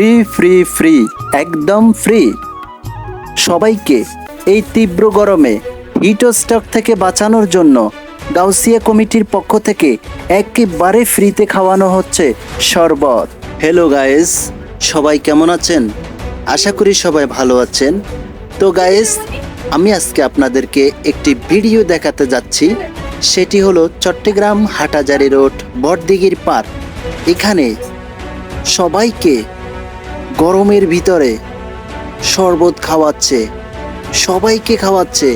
Free free free, একদম free. সবাইকে এই তীব্র গরমে হিট স্টক থেকে বাঁচানোর জন্য গাউসিয়া কমিটির পক্ষ থেকে একেবারে ফ্রিতে খাওয়ানো হচ্ছে শরবত। হ্যালো গায়েস সবাই কেমন আছেন? আশা করি সবাই ভালো আছেন। তো গায়েস আমি আজকে আপনাদেরকে একটি ভিডিও দেখাতে যাচ্ছি। সেটি হলো চট্টগ্রাম হাটাজারি রোড, বটদিঘির পার্ক এখানে সবাইকে গরমের ভিতরে শরবত খাওয়াচ্ছে, সবাইকে খাওয়াচ্ছে,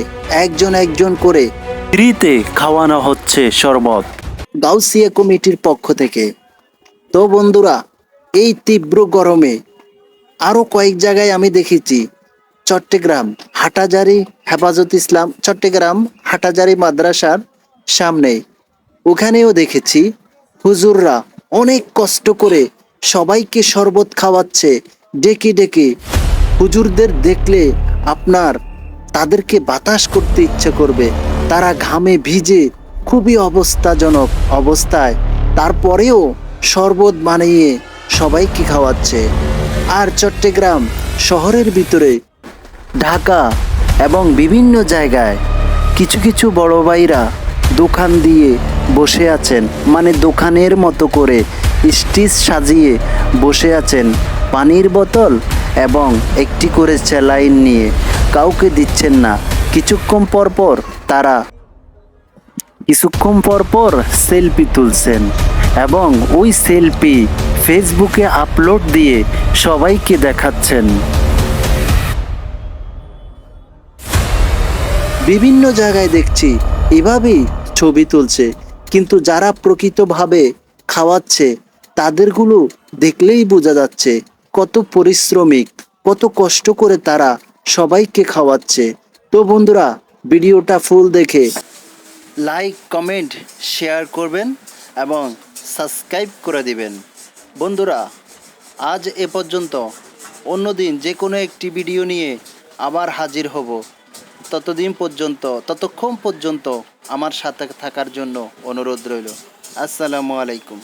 একজন একজন করে ফ্রিতে খাওয়ানো হচ্ছে শরবত। গাউসিয়া কমিটির পক্ষ থেকে। তো বন্ধুরা, এই তীব্র গরমে আরও কয়েক জায়গায় আমি দেখেছি, চট্টগ্রাম, হাটাজারি, হেফাজত ইসলাম, চট্টগ্রাম, হাটাজারি মাদ্রাসার সামনে। ওখানেও দেখেছি, হুজুররা অনেক কষ্ট করে সবাইকে শরবত খাওয়াচ্ছে ডেকে ডেকে হুজুরদের দেখলে আপনার তাদেরকে বাতাস করতে ইচ্ছে করবে। তারা ঘামে ভিজে খুবই অবস্থাজনক অবস্থায়। তারপরেও শরবত বানিয়ে সবাইকে খাওয়াচ্ছে। আর চট্টগ্রাম শহরের ভিতরে, ঢাকা এবং বিভিন্ন জায়গায় কিছু কিছু বড় ভাইরা দোকান দিয়ে বসে আছেন। মানে দোকানের মতো করে স্টিচ সাজিয়ে বসে আছেন। পানির বোতল এবং একটি করে স্যালাইন নিয়ে কাউকে দিচ্ছেন না। কিছুক্ষণ পর পর তারা কিছুক্ষণ পর পর সেলফি তুলছেন এবং ওই সেলফি ফেসবুকে আপলোড দিয়ে সবাইকে দেখাচ্ছেন। বিভিন্ন জায়গায় দেখছি, এভাবেই ছবি তুলছে। কিন্তু যারা প্রকৃতভাবে খাওয়াচ্ছে, তাদেরগুলো দেখলেই বোঝা যাচ্ছে কত পরিশ্রমিক, কত কষ্ট করে তারা সবাইকে খাওয়াচ্ছে। তো বন্ধুরা, ভিডিওটা ফুল দেখে লাইক, কমেন্ট, শেয়ার করবেন এবং সাবস্ক্রাইব করে দিবেন। বন্ধুরা, আজ এ পর্যন্ত। অন্যদিন যে কোনো একটি ভিডিও নিয়ে আবার হাজির হব। ততদিন পর্যন্ত, ততক্ষণ পর্যন্ত আমার সাথে থাকার জন্য অনুরোধ রইল। আসসালামু আলাইকুম।